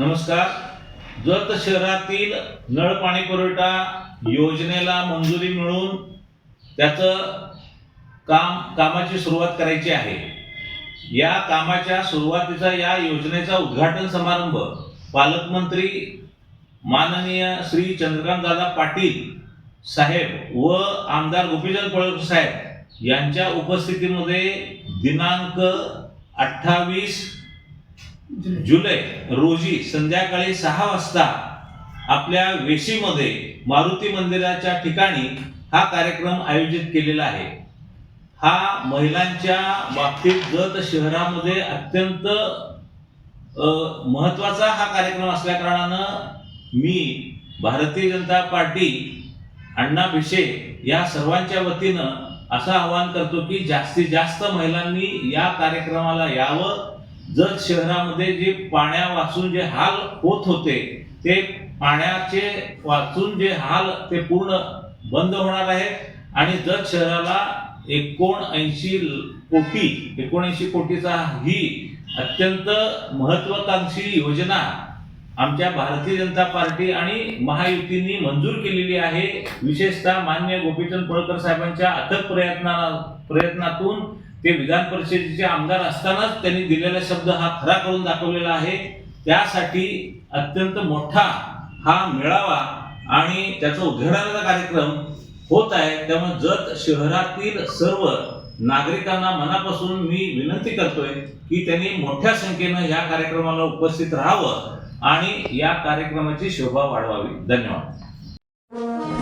नमस्कार. जत शहरातील नळ पाणी पुरवठा योजनेला मंजुरी मिळून त्याचं काम कामाची सुरुवात करायची आहे. या कामाच्या सुरुवातीचा या योजनेचा उद्घाटन समारंभ पालकमंत्री माननीय श्री चंद्रकांत दादा पाटील साहेब व आमदार गोपीचंद पळकर साहेब यांच्या उपस्थितीमध्ये दिनांक अठ्ठावीस जुलै. रोजी संध्याकाळी सहा वाजता आपल्या वेशीमध्ये मारुती मंदिराच्या ठिकाणी हा कार्यक्रम आयोजित केलेला आहे. हा महिलांच्या बाबतीत गत शहरामध्ये अत्यंत महत्त्वाचा महत्त्वाचा हा कार्यक्रम असल्याकारणानं मी भारतीय जनता पार्टी अण्णा भिशे या सर्वांच्या वतीनं असं आवाहन करतो की जास्तीत जास्त महिलांनी या कार्यक्रमाला यावं. जत शहरामध्ये जे पाण्या वाचून जे हाल होत होते ते पाण्याचे वाचून जे हाल ते पूर्ण बंद होणार आहे. आणि जत शहराला एकोणऐंशी कोटी एकोणऐंशी कोटीचा ही अत्यंत महत्वाकांक्षी योजना आमच्या भारतीय जनता पार्टी आणि महायुतीने मंजूर केलेली आहे. विशेषतः मान्य गोपीचंद पळकर साहेबांच्या अथक प्रयत्ना प्रयत्नातून ते विधान परिषदेचे आमदार असतानाच त्यांनी दिलेला शब्द हा खरा करून दाखवलेला आहे. त्यासाठी अत्यंत मोठा हा मेळावा आणि त्याचा उद्घाटनाचा कार्यक्रम होत आहे. त्यामुळे जत शहरातील सर्व नागरिकांना मनापासून मी विनंती करतोय की त्यांनी मोठ्या संख्येनं या कार्यक्रमाला उपस्थित राहावं आणि या कार्यक्रमाची शोभा वाढवावी. धन्यवाद.